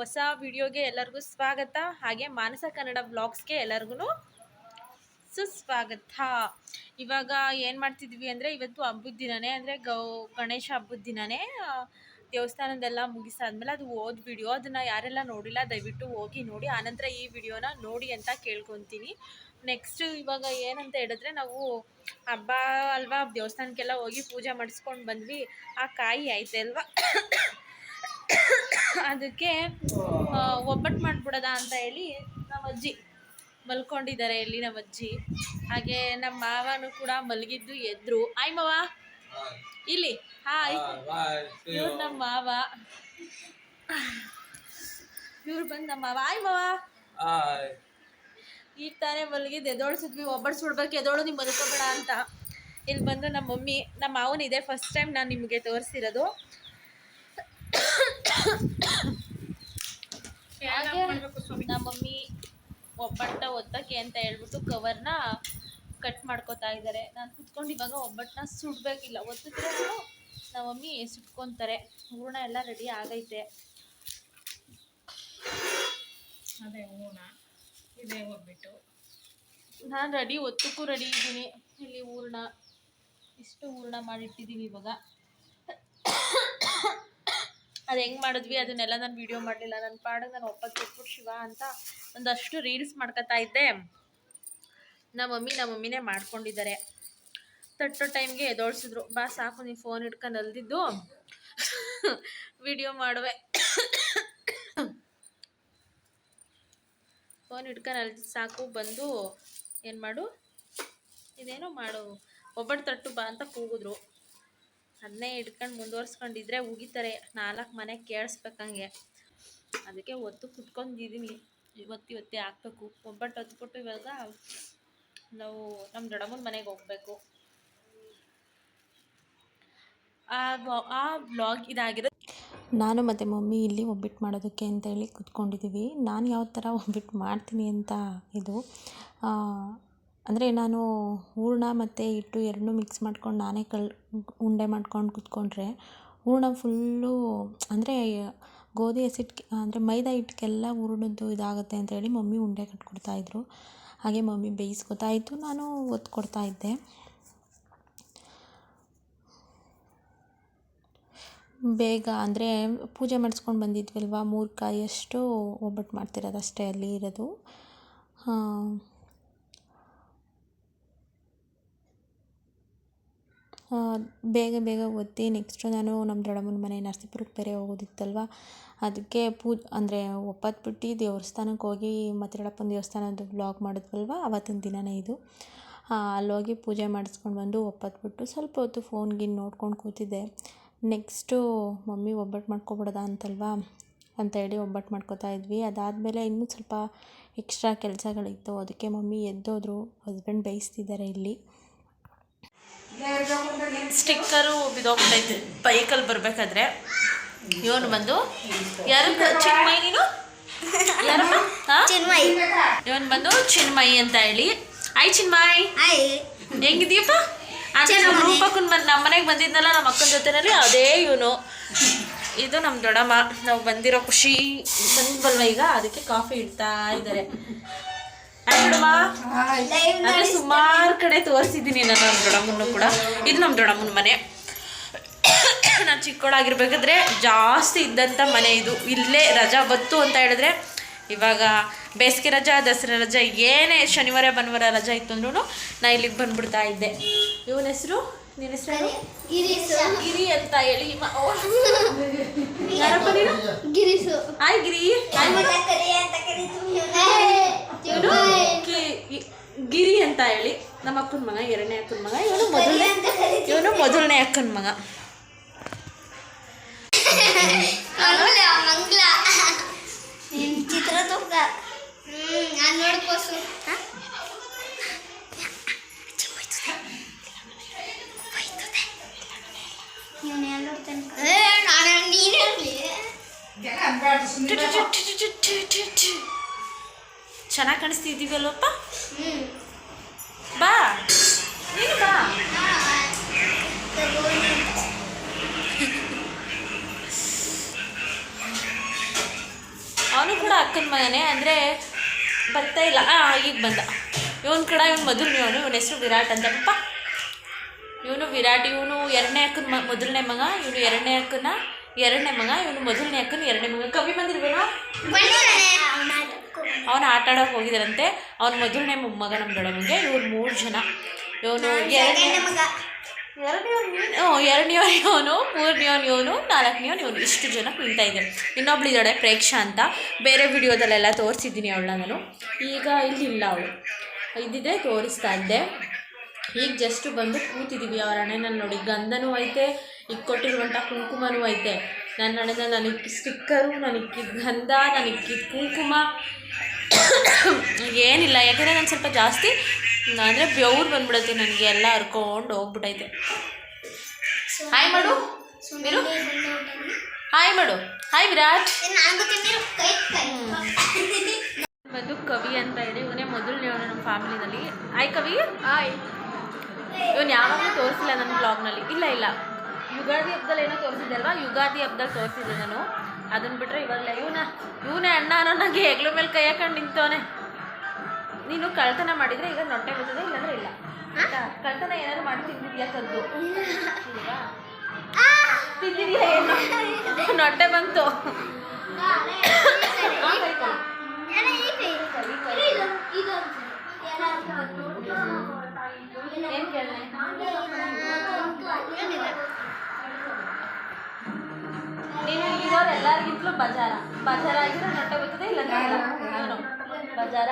ಹೊಸ ವಿಡಿಯೋಗೆ ಎಲ್ಲರಿಗೂ ಸ್ವಾಗತ. ಹಾಗೆ ಮಾನಸ ಕನ್ನಡ ಬ್ಲಾಗ್ಸ್ಗೆ ಎಲ್ಲರಿಗೂ ಸುಸ್ವಾಗತ. ಇವಾಗ ಏನು ಮಾಡ್ತಿದ್ವಿ ಅಂದರೆ ಇವತ್ತು ಹಬ್ಬದ ದಿನನೇ ಅಂದರೆ ಗೌ, ಗಣೇಶ ಹಬ್ಬದ ದಿನನೇ ದೇವಸ್ಥಾನದೆಲ್ಲ ಮುಗಿಸಾದ್ಮೇಲೆ ಅದು ಓದ್ ವಿಡಿಯೋ ಅದನ್ನು ಯಾರೆಲ್ಲ ನೋಡಿಲ್ಲ ದಯವಿಟ್ಟು ಹೋಗಿ ನೋಡಿ, ಆನಂತರ ಈ ವಿಡಿಯೋನ ನೋಡಿ ಅಂತ ಕೇಳ್ಕೊತೀನಿ. ನೆಕ್ಸ್ಟ್ ಇವಾಗ ಏನಂತ ಹೇಳಿದ್ರೆ ನಾವು ಹಬ್ಬ ಅಲ್ವಾ, ದೇವಸ್ಥಾನಕ್ಕೆಲ್ಲ ಹೋಗಿ ಪೂಜೆ ಮಾಡಿಸ್ಕೊಂಡು ಬಂದ್ವಿ. ಆ ಕಾಯಿ ಅಲ್ವಾ? ಅದಕ್ಕೆ ಒಬ್ಬಟ್ಟು ಮಾಡ್ಬಿಡೋದ ಅಂತ ಹೇಳಿ ನಮ್ಮ ಅಜ್ಜಿ ಮಲ್ಕೊಂಡಿದ್ದಾರೆ ಇಲ್ಲಿ ನಮ್ಮ ಅಜ್ಜಿ. ಹಾಗೆ ನಮ್ಮ ಮಾವನು ಕೂಡ ಮಲಗಿದ್ದು ಎದ್ರು. ಆಯ್ ಮಾವ. ಇಲ್ಲಿ. ಹಾಯ್. ಇವ್ರು ನಮ್ಮ ಮಾವ. ಇವ್ರು ಬಂದು ನಮ್ಮ ಮಾವ. ಆಯ್ ಮಾವ. ಈಗ ತಾನೇ ಮಲಗಿದ್ದು ಎದೋಳ್ಸಿದ್ವಿ ಒಬ್ಬಟ್ಟು ಸುಡ್ಬೇಕು ಎದೋಳು ನೀವು ಮಲ್ಕೋಬೇಡ ಅಂತ. ಇಲ್ಲಿ ಬಂದು ನಮ್ಮ ಮಮ್ಮಿ ನಮ್ಮ ಮಾವನ ಇದೆ ಫಸ್ಟ್ ಟೈಮ್ ನಾನು ನಿಮಗೆ ತೋರಿಸಿರೋದು. ನಮ್ಮ ಮಮ್ಮಿ ಒಬ್ಬಟ್ಟ ಒತ್ತಕ್ಕೆ ಅಂತ ಹೇಳ್ಬಿಟ್ಟು ಕವರ್ನ ಕಟ್ ಮಾಡ್ಕೋತಾ ಇದ್ದಾರೆ ನಾನು ಕುತ್ಕೊಂಡು ಇವಾಗ ಒಬ್ಬಟ್ಟನ್ನ ಸುಡಬೇಕಿಲ್ಲ. ಒತ್ತಿದ್ರೆ ನಮ್ಮ ಮಮ್ಮಿ ಸುಟ್ಕೊತಾರೆ. ಹೂರ್ಣ ಎಲ್ಲ ರೆಡಿ ಆಗೈತೆ. ಅದೇ ಹೂರ್ಣ. ಇದೇ ಹೋಗ್ಬಿಟ್ಟು ನಾನು ರೆಡಿ ಒತ್ತಕ್ಕೂ ರೆಡಿ ಇದ್ದೀನಿ. ಇಲ್ಲಿ ಹೂರ್ಣ. ಇಷ್ಟು ಹೂರ್ಣ ಮಾಡಿಟ್ಟಿದ್ದೀನಿ ಇವಾಗ. ಅದು ಹೆಂಗೆ ಮಾಡಿದ್ವಿ, ಅದನ್ನೆಲ್ಲ ನಾನು ವೀಡಿಯೋ ಮಾಡಲಿಲ್ಲ. ನನ್ನ ಪಾಡಿಗೆ ನಾನು ಒಪ್ಪತ್ತು ಕೊಟ್ಬಿಟ್ಟು ಶಿವ ಅಂತ ಒಂದಷ್ಟು ರೀಲ್ಸ್ ಮಾಡ್ಕೊತಾ ಇದ್ದೆ. ನಮ್ಮ ಮಮ್ಮಿ ನಮ್ಮ ಮಮ್ಮಿನೇ ಮಾಡ್ಕೊಂಡಿದ್ದಾರೆ. ತಟ್ಟೋ ಟೈಮ್ಗೆ ಎದೋಡ್ಸಿದ್ರು ಬಾ ಸಾಕು, ನೀನು ಫೋನ್ ಇಟ್ಕೊಂಡು ಅಲ್ದಿದ್ದು. ವಿಡಿಯೋ ಮಾಡುವೆ. ಫೋನ್ ಇಟ್ಕೊಂಡು ಅಲ್ದಿದ್ದು ಸಾಕು, ಬಂದು ಏನು ಮಾಡು? ಇದೇನೋ ಮಾಡು. ಒಬ್ಬಟ್ಟು ತಟ್ಟು ಬಾ ಅಂತ ಕೂಗಿದ್ರು. ಅದನ್ನೇ ಇಟ್ಕೊಂಡು ಮುಂದುವರ್ಸ್ಕೊಂಡಿದ್ರೆ ಉಗಿತಾರೆ. ನಾಲ್ಕು ಮನೆ ಕೇಳಿಸ್ಬೇಕಂಗೆ. ಅದಕ್ಕೆ ಒತ್ತು ಕುಟ್ಕೊಂಡಿದ್ದೀನಿ ಇವತ್ತು ಇವತ್ತೇ ಹಾಕ್ಬೇಕು. ಒಬ್ಬಟ್ಟು ಹೊತ್ಬಿಟ್ಟು ಇವಾಗ ನಾವು ನಮ್ಮ ದೊಡ್ಡಮ್ಮನ ಮನೆಗೆ ಹೋಗ್ಬೇಕು. ಆ ಬ್ಲಾಗ್ ಇದಾಗಿರೋ ನಾನು ಮತ್ತು ಮಮ್ಮಿ ಇಲ್ಲಿ ಒಬ್ಬಿಟ್ಟು ಮಾಡೋದಕ್ಕೆ ಅಂತೇಳಿ ಕುತ್ಕೊಂಡಿದ್ದೀವಿ ನಾನು ಯಾವ ಥರ ಒಬ್ಬಿಟ್ಟು ಮಾಡ್ತೀನಿ ಅಂತ ಇದು. ಅಂದರೆ ನಾನು ಹೂರಣ ಮತ್ತು ಹಿಟ್ಟು ಎರಡನ್ನೂ ಮಿಕ್ಸ್ ಮಾಡ್ಕೊಂಡು ನಾನೇ ಕಲ್ ಉಂಡೆ ಮಾಡ್ಕೊಂಡು ಕೂತ್ಕೊಂಡ್ರೆ ಹೂರ್ಣ ಫುಲ್ಲು ಅಂದರೆ ಗೋಧಿ ಹಸಿಟ್ಟು ಅಂದರೆ ಮೈದಾ ಹಿಟ್ಟಿಗೆಲ್ಲ ಹೂರಣದ್ದು ಇದಾಗುತ್ತೆ ಅಂತೇಳಿ ಮಮ್ಮಿ ಉಂಡೆ ಕಟ್ಕೊಡ್ತಾಯಿದ್ರು ಹಾಗೆ ಮಮ್ಮಿ ಬೇಯಿಸ್ಕೊತಾ ಇತ್ತು, ನಾನು ಒತ್ತು ಕೊಡ್ತಾ ಇದ್ದೆ. ಬೇಗ ಅಂದರೆ ಪೂಜೆ ಮಾಡಿಸ್ಕೊಂಡು ಬಂದಿದ್ವಲ್ವಾ ಮೂರು ಕಾಯಿಯಷ್ಟು ಒಬ್ಬಟ್ಟು ಮಾಡ್ತಿರೋದು ಅಷ್ಟೇ ಅಲ್ಲಿ ಇರೋದು. ಬೇಗ ಬೇಗ ಒತ್ತಿ ನೆಕ್ಸ್ಟು ನಾನು ನಮ್ಮ ದೊಡ್ಡಮ್ಮನ ಮನೆ ನರಸೀಪುರಕ್ಕೆ ಬೇರೆ ಹೋಗೋದಿತ್ತಲ್ವ? ಅದಕ್ಕೆ ಪೂ, ಅಂದರೆ ಒಪ್ಪತ್ಬಿಟ್ಟು ದೇವಸ್ಥಾನಕ್ಕೆ ಹೋಗಿ ಮತ್ತಿರಳಪ್ಪನ ದೇವಸ್ಥಾನದ್ದು ಬ್ಲಾಗ್ ಮಾಡಿದ್ವಲ್ವ? ಆವತ್ತಿನ ದಿನನೇ ಇದು. ಅಲ್ಲೋಗಿ ಪೂಜೆ ಮಾಡಿಸ್ಕೊಂಡು ಬಂದು ಒಪ್ಪತ್ಬಿಟ್ಟು ಸ್ವಲ್ಪ ಹೊತ್ತು ಫೋನ್ ಗೀನ್ ನೋಡ್ಕೊಂಡು ಕೂತಿದ್ದೆ. ನೆಕ್ಸ್ಟು ಮಮ್ಮಿ ಒಬ್ಬಟ್ಟು ಮಾಡ್ಕೊಬಿಡೋದ ಅಂತಲ್ವಾ? ಅಂತ ಹೇಳಿ ಒಬ್ಬಟ್ಟು ಮಾಡ್ಕೊತಾ ಇದ್ವಿ. ಅದಾದಮೇಲೆ ಇನ್ನೂ ಸ್ವಲ್ಪ ಎಕ್ಸ್ಟ್ರಾ ಕೆಲಸಗಳಿತ್ತು. ಅದಕ್ಕೆ ಮಮ್ಮಿ ಎದ್ದೋದ್ರು ಹಸ್ಬೆಂಡ್ ಬೇಯಿಸ್ತಿದ್ದಾರೆ ಇಲ್ಲಿ. ಸ್ಟಿಕ್ಕರು ಬಿದೋಗ್ತೈತೆ ಬೈಕಲ್ಲಿ ಬರಬೇಕಾದ್ರೆ. ಇವನು ಬಂದು ಯಾರು ಚಿನ್ಮಯಿ ನೀನು? ಯಾರಮ್ಮ? ಚಿನ್ಮಯಿ. ಇವನು ಬಂದು ಚಿನ್ಮಯಿ ಅಂತ ಹೇಳಿ. ಆಯ್ ಚಿನ್ಮಯ್. ಹೆಂಗಿದೀಯಪ್ಪ ಅದೇ ನಮ್ಮ ರೂಪಕ್ಕನ್ ಬಂದು ನಮ್ಮ ಮನೆಗೆ ಬಂದಿದ್ನಲ್ಲ ನಮ್ಮ ಅಕ್ಕನ ಜೊತೆನಲ್ಲಿ ಅದೇ ಇವನು. ಇದು ನಮ್ಮ ದೊಡ್ಡಮ್ಮ. ನಾವು ಬಂದಿರೋ ಖುಷಿ ಬಂದ್ಬಲ್ವ ಈಗ? ಅದಕ್ಕೆ ಕಾಫಿ ಇಡ್ತಾ ಇದ್ದಾರೆ. ಅಂದ್ರೆ ಸುಮಾರು ಕಡೆ ತೋರಿಸಿದ್ದೀನಿ ನಾನು ನಮ್ಮ ದೊಡ್ಡಮ್ಮನ್ನು ಕೂಡ. ಇದು ನಮ್ಮ ದೊಡ್ಡಮ್ಮನ ಮನೆ. ನಾನು ಚಿಕ್ಕವಳಾಗಿರ್ಬೇಕಾದ್ರೆ ಜಾಸ್ತಿ ಇದ್ದಂಥ ಮನೆ ಇದು. ಇಲ್ಲೇ ರಜಾ ಬತ್ತು ಅಂತ ಹೇಳಿದ್ರೆ ಇವಾಗ ಬೇಸಿಗೆ ರಜಾ ದಸರಾ ರಜಾ ಏನೇ ಶನಿವಾರ ಭಾನುವಾರ ರಜಾ ಇತ್ತು ಅಂದ್ರೂ ನಾನು ಇಲ್ಲಿಗೆ ಬಂದ್ಬಿಡ್ತಾ ಇದ್ದೆ. ಇವನ ಹೆಸರು? ನಿನ್ನ ಹೆಸರು ಗಿರಿ ಅಂತ ಹೇಳಿ. ಯಾರಪ್ಪ ನೀನು? ಗಿರಿಸು ಹಾಯ್ ಗಿರಿ ಹಾಯ್ ಇವನು ಕಿ- ಇ- ಗಿರಿ ಅಂತ ಹೇಳಿ ನಮ್ಮ ಅಕ್ಕನ ಮಗ ಎರಡನೇ ಅಕ್ಕನ ಮಗ ಇವನು ಮೊದಲನೇ ಇವನು ಮೊದಲನೇ ಅಕ್ಕನ ಮಗ. ಮಂಗ್ಲ ಮಂಗ್ಲ. ನಿನ್ ಚಿತ್ರದುರ್ಗ. ಚೆನ್ನಾಗಿ ಕಾಣಿಸ್ತಿದ್ದೀವಲ್ಲಪ್ಪ ಬಾ. ಬಾ. ಅವನು ಕೂಡ ಅಕ್ಕನ ಮಗನೇ ಅಂದರೆ ಬರ್ತಾ ಇಲ್ಲ. ಈಗ ಬಂದ. ಇವನ್ ಕೂಡ ಇವನು ಮೊದಲು ಇವನು ಇವನ ಹೆಸರು ವಿರಾಟ್ ಅಂತ. ಪಪ್ಪ. ಇವನು ವಿರಾಟ್, ಇವನು ಎರಡನೇ ಅಕ್ಕನ ಮ, ಮೊದಲನೇ ಮಗ, ಇವನು ಎರಡನೇ ಅಕ್ಕನ ಎರಡನೇ ಮಗ, ಇವನು ಮೊದಲನೇ ಅಕ್ಕನ ಎರಡನೇ ಮಗ. ಕವಿ ಬಂದಿರ್ಬೇನೋ ಅವನು ಆಟ ಆಡೋಕೆ ಹೋಗಿದ್ದಾರಂತೆ. ಅವ್ನ ಮೊದಲನೇ ಮೊಮ್ಮಗ ನಮ್ಮ ಬೆಳವಣಿಗೆ ಇವ್ರು ಮೂರು ಜನ. ಇವನು ಎರಡನೇ ಎರಡನೇವನು ಇವನು ಮೂರನೇವನು ಇವನು ನಾಲ್ಕನೇವನು ಇವನು ಇಷ್ಟು ಜನ ಕುಳಿತಾ ಇದ್ದಾರೆ. ಇನ್ನೊಬ್ಳು ಇದ್ದಾಳೆ ಪ್ರೇಕ್ಷಾ ಅಂತ. ಬೇರೆ ವಿಡಿಯೋದಲ್ಲೆಲ್ಲ ತೋರಿಸಿದ್ದೀನಿ ಅವಳನ್ನ ನಾನು. ಈಗ ಇಲ್ಲಿಲ್ಲ ಅವಳು. ಇದ್ದಿದ್ದೆ ತೋರಿಸ್ತಾ ಇದ್ದೆ. ಈಗ ಜಸ್ಟ್ ಬಂದು ಕೂತಿದ್ದೀವಿ ಅವರ ಅಣ್ಣನ ನೋಡಿ ಗಂಧನೂ ಐತೆ ಈಗ ಕೊಟ್ಟಿರುವಂಥ ಕುಂಕುಮನೂ ಐತೆ. ನನ್ನ ಅಣ್ಣನ ನನಗೆ ಸ್ಟಿಕ್ಕರು ನನಗೆ ಗಂಧ ನನಗೆ ಕುಂಕುಮ. ಏನಿಲ್ಲ ಯಾಕಂದರೆ ನಾನು ಸ್ವಲ್ಪ ಜಾಸ್ತಿ ಅಂದರೆ ಬೆವ್ರು ಬಂದ್ಬಿಡುತ್ತೆ ನನಗೆ ಎಲ್ಲ ಹರ್ಕೊಂಡು ಹೋಗ್ಬಿಟೈತೆ. ಹಾಯ್ ಮಾಡು. ಮೀರು ಹಾಯ್ ಮಾಡು. ಹಾಯ್ ವಿರಾಟ್. ಬಂದು ಕವಿ ಅಂತ ಹೇಳಿ ಇವನೇ ಮೊದಲನೇವನು ನಮ್ಮ ಫ್ಯಾಮಿಲಿನಲ್ಲಿ. ಹಾಯ್ ಕವಿ. ಹಾಯ್ ಇವನು ಯಾವಾಗಲೂ ತೋರಿಸಿಲ್ಲ ನನ್ನ ಬ್ಲಾಗ್ನಲ್ಲಿ ಇಲ್ಲ ಇಲ್ಲ. ಯುಗಾದಿ ಹಬ್ಬದಲ್ಲಿ ಏನೋ ತೋರಿಸಿದ್ದೆ ಅಲ್ವಾ? ಯುಗಾದಿ ಹಬ್ಬದಲ್ಲಿ ತೋರಿಸಿದ್ದೆ ನಾನು. ಅದನ್ನು ಬಿಟ್ಟರೆ ಇವಾಗಲೇ ಇವನ ಇವನೇ ಅಣ್ಣ ಅನ್ನೋ ನನಗೆ ಹೆಗ್ಲ ಮೇಲೆ ಕೈ ಹಾಕೊಂಡು ನಿಂತವನೆ. ನೀನು ಕಳ್ತನ ಮಾಡಿದರೆ ಈಗ ನೊಟ್ಟೆ ಬರ್ತದೆ ಇಲ್ಲಾಂದ್ರೆ ಇಲ್ಲ? ಕಳ್ತನ ಏನಾದ್ರು ಮಾಡಿ ತಿಂದಿದ್ಯಾ ಇಲ್ವಾ? ತಿಂದಿದ್ಯಾ? ಏನು? ನೊಟ್ಟೆ ಬಂತು. ಏನು ಕೈ ಕೊಡು. ಏನ್ ಕೇಳ್ದೆ? ನೀನು ಇರೋರು ಎಲ್ಲರಿಗಿಂತಲೂ ಬಜಾರ. ಬಜಾರ ಆಗಿದ್ರೆ ನೊಟ್ಟೆ ಬರ್ತದೆ ಇಲ್ಲ. ಬಜಾರ.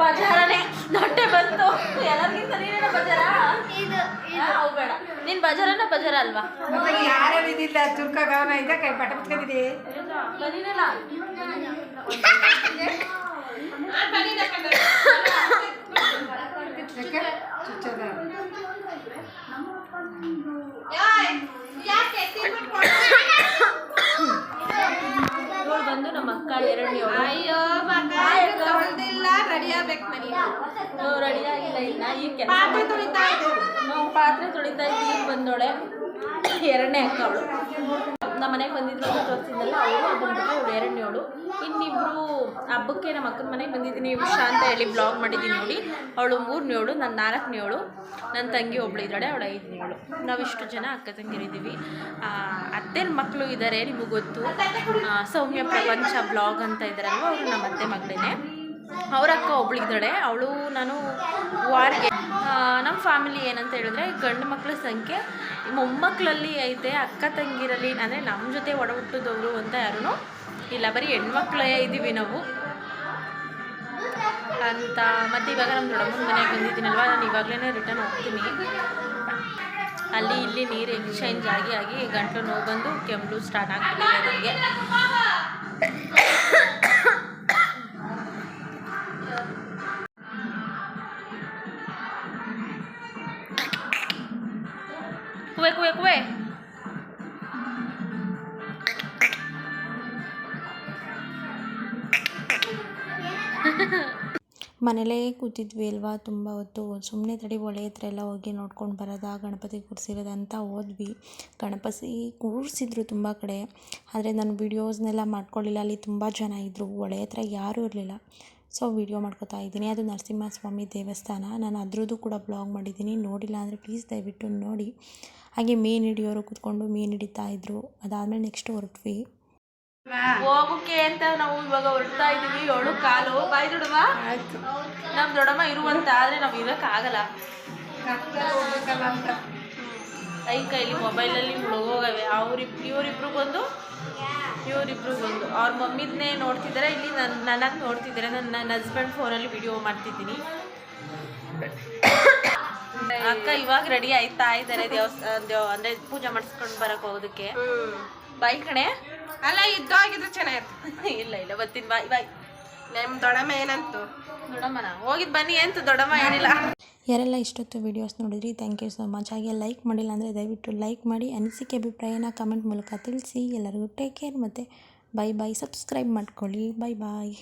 ಬಜಾರನೇ ನೊಟ್ಟೆ ಬಂತು. ಎಲ್ಲರಿಗಿಂತ ನೀನೇನ ಬಜಾರ? ಅವು ಬೇಡ. ನೀನ್ ಬಜಾರನ ಬಜಾರ ಅಲ್ವಾ? ಯಾರ್ಯಾರು ಇದಿಲ್ಲ ಗಮನ ಇದೆ ಕೈ ಪಟ ಬಿಟ್ಕೊಂಡಿದೆ ಬಂದಿನಲ್ಲ ಚುಚ್ಚದ? ಇವಳು ಬಂದು ನಮ್ಮ ಅಕ್ಕ ಎರಡನೇ ಅಯ್ಯೋ ತೊಳ್ದಿಲ್ಲ ರೆಡಿ ಆಗ್ಬೇಕು ಮನಿ ಇನ್ನ ಈಗ ಪಾತ್ರೆ ತೊಳಿತಾ ನಾವು ಪಾತ್ರೆ ತೊಳಿತಾ ಇದ್ವಿ ಈಗ ಬಂದೋಳೆ. ಎರಡನೇ ಅಕ್ಕ ಅವಳು. ನಮ್ಮ ಮನೆಗೆ ಬಂದಿದ್ರು ಅಂತ ತೋರಿಸಿದ್ನಲ್ಲ ಅವಳು ಅದನ್ನ ಎರಡನೇ ಅವಳು. ಎರಡನೇವಳು ಇನ್ನಿಬ್ರು ಹಬ್ಬಕ್ಕೆ ನಮ್ಮ ಅಕ್ಕನ ಮನೆಗೆ ಬಂದಿದ್ದೀನಿ. ಉಷಾ ಅಂತ ಹೇಳಿ ಬ್ಲಾಗ್ ಮಾಡಿದ್ದೀನಿ ನೋಡಿ. ಅವಳು ಮೂರನೇವಳು ನಾನು ನಾಲ್ಕನೇವಳು ನನ್ನ ತಂಗಿ ಒಬ್ಳು ಇದ್ದಾಳೆ ಅವಳು ಐದನೇವಳು ನಾವಿಷ್ಟು ಜನ ಅಕ್ಕ ತಂಗಿರಿದ್ದೀವಿ. ಅತ್ತೆ ಮಕ್ಕಳು ಇದ್ದಾರೆ ನಿಮಗೆ ಗೊತ್ತು. ಸೌಮ್ಯ ಪ್ರಪಂಚ ಬ್ಲಾಗ್ ಅಂತ ಇದ್ದಾರಲ್ವ ಅವರು ನಮ್ಮ ಅತ್ತೆ ಮಗಳೇನೆ. ಅವ್ರ ಅಕ್ಕ ಒಬ್ಳಿದ್ದಾಳೆ. ಅವಳು ನಾನು ವಾರ್ಗೆ. ನಮ್ಮ ಫ್ಯಾಮಿಲಿ ಏನಂತ ಹೇಳಿದ್ರೆ ಗಂಡು ಮಕ್ಕಳ ಸಂಖ್ಯೆ ಮೊಮ್ಮಕ್ಕಳಲ್ಲಿ ಐತೆ, ಅಕ್ಕ ತಂಗಿರಲ್ಲಿ ಅಂದರೆ ನಮ್ಮ ಜೊತೆ ಒಡ ಹುಟ್ಟಿದವರು ಅಂತ ಯಾರೂ ಇಲ್ಲ. ಬರೀ ಹೆಣ್ಮಕ್ಳೇ ಇದ್ದೀವಿ ನಾವು. ಅಂತ ಮತ್ತು ಇವಾಗ ನಮ್ಮ ದೊಡ್ಡಮ್ಮನ ಮನೆಗೆ ಬಂದಿದ್ದೀನಲ್ವ? ನಾನು ಇವಾಗಲೇ ರಿಟರ್ನ್ ಹೋಗ್ತೀನಿ. ಅಲ್ಲಿ ಇಲ್ಲಿ ನೀರು ಎಕ್ಸ್ಚೇಂಜ್ ಆಗಿ ಆಗಿ ಗಂಟಲು ನೋವು ಬಂದು ಕೆಮ್ಮು ಸ್ಟಾರ್ಟ್ ಆಗ್ಬಿಟ್ಟಿದೆ ನನಗೆ ಮನೇಲೇ ಕೂತಿದ್ವಿ ಅಲ್ವಾ? ತುಂಬ ಹೊತ್ತು. ಸುಮ್ಮನೆ ತಡಿ ಹೊಳೆ ಹತ್ರ ಎಲ್ಲ ಹೋಗಿ ನೋಡ್ಕೊಂಡು ಬರೋದಾ? ಗಣಪತಿ ಕೂರಿಸಿರೋದಂತ ಹೋದ್ವಿ. ಗಣಪತಿ ಕೂರಿಸಿದ್ರು ತುಂಬ ಕಡೆ. ಆದರೆ ನಾನು ವೀಡಿಯೋಸ್ನೆಲ್ಲ ಮಾಡ್ಕೊಳ್ಳಿಲ್ಲ. ಅಲ್ಲಿ ತುಂಬ ಜನ ಇದ್ದರು ಹೊಳೆ ಹತ್ರ ಯಾರೂ ಇರಲಿಲ್ಲ. ಸೊ, ವೀಡಿಯೋ ಮಾಡ್ಕೋತಾ ಇದ್ದೀನಿ. ಅದು ನರಸಿಂಹಸ್ವಾಮಿ ದೇವಸ್ಥಾನ. ನಾನು ಅದ್ರದ್ದು ಕೂಡ ಬ್ಲಾಗ್ ಮಾಡಿದ್ದೀನಿ. ನೋಡಿಲ್ಲ ಅಂದರೆ ಪ್ಲೀಸ್ ದಯವಿಟ್ಟು ನೋಡಿ. ಹಾಗೆ ಮೀನು ಹಿಡಿಯೋರು ಕೂತ್ಕೊಂಡು ಮೀನು ಹಿಡಿತಾ ಇದ್ದರು ಅದಾದಮೇಲೆ ನೆಕ್ಸ್ಟ್ ಹೊರಟ್ವಿ. ಹೋಗೋಕೆ ಅಂತ ನಾವು ಇವಾಗ ಹೊರಡ್ತಾ ಇದೀವಿ ಏಳು ಕಾಲು. ಬಾಯ್ ದೊಡಮ್ಮ ನಮ್ಮ ದೊಡಮ್ಮ ಇರುವಂತ ಆದ್ರೆ ನಾವು ಇರಕ್ ಆಗಲ್ಲ. ಕೈ ಕೈಲಿ ಮೊಬೈಲಲ್ಲಿ ಮುಳುಗೋಗವೆ. ಬಂದು ಇವರಿಬ್ರಿಗೊಂದು ಬಂದು. ಅವ್ರ ಮಮ್ಮಿದ್ನೇ ನೋಡ್ತಿದ್ದಾರೆ ಇಲ್ಲಿ ನನ್ನ ನನ್ನ ನೋಡ್ತಿದ್ದಾರೆ ನನ್ನ ನನ್ನ ಹಸ್ಬೆಂಡ್ ಫೋನಲ್ಲಿ ವಿಡಿಯೋ ಮಾಡ್ತಿದ್ದೀನಿ. ಅಕ್ಕ ಇವಾಗ ರೆಡಿ ಆಯ್ತಾ ಇದ್ದಾರೆ ದೇವಸ್ಥಾನ ಅಂದರೆ ಪೂಜೆ ಮಾಡಿಸ್ಕೊಂಡು ಬರಕ್ ಹೋಗೋದಕ್ಕೆ. ಬಾಯ್ ಕಣೆ. ಅಲ್ಲ ಇದ್ದೋಗಿದ್ರೆ ಚೆನ್ನಾಗಿತ್ತು ಇಲ್ಲ ಇಲ್ಲ ಬತ್ತೀನಿ ಬಾಯ್ ಬಾಯ್. ನಮ್ಮ ದೊಡ್ಡಮ್ಮ ಏನಂತು? ದೊಡ್ಡಮ್ಮನ? ಹೋಗಿದ್ ಬನ್ನಿ ಅಂತ ದೊಡಮ್ಮ ಏನಿಲ್ಲ. ಯಾರೆಲ್ಲ ಇಷ್ಟೊತ್ತು ವಿಡಿಯೋಸ್ ನೋಡಿದ್ರಿ ಥ್ಯಾಂಕ್ ಯು ಸೊ ಮಚ್ ಹಾಗೆ ಲೈಕ್ ಮಾಡಿಲ್ಲ ಅಂದರೆ ದಯವಿಟ್ಟು ಲೈಕ್ ಮಾಡಿ ಅನಿಸಿಕೆ ಅಭಿಪ್ರಾಯನ ಕಮೆಂಟ್ ಮೂಲಕ ತಿಳಿಸಿ. ಎಲ್ಲರಿಗೂ ಟೇಕ್ ಕೇರ್ ಮತ್ತು ಬೈ ಬೈ ಸಬ್ಸ್ಕ್ರೈಬ್ ಮಾಡ್ಕೊಳ್ಳಿ. Bye bye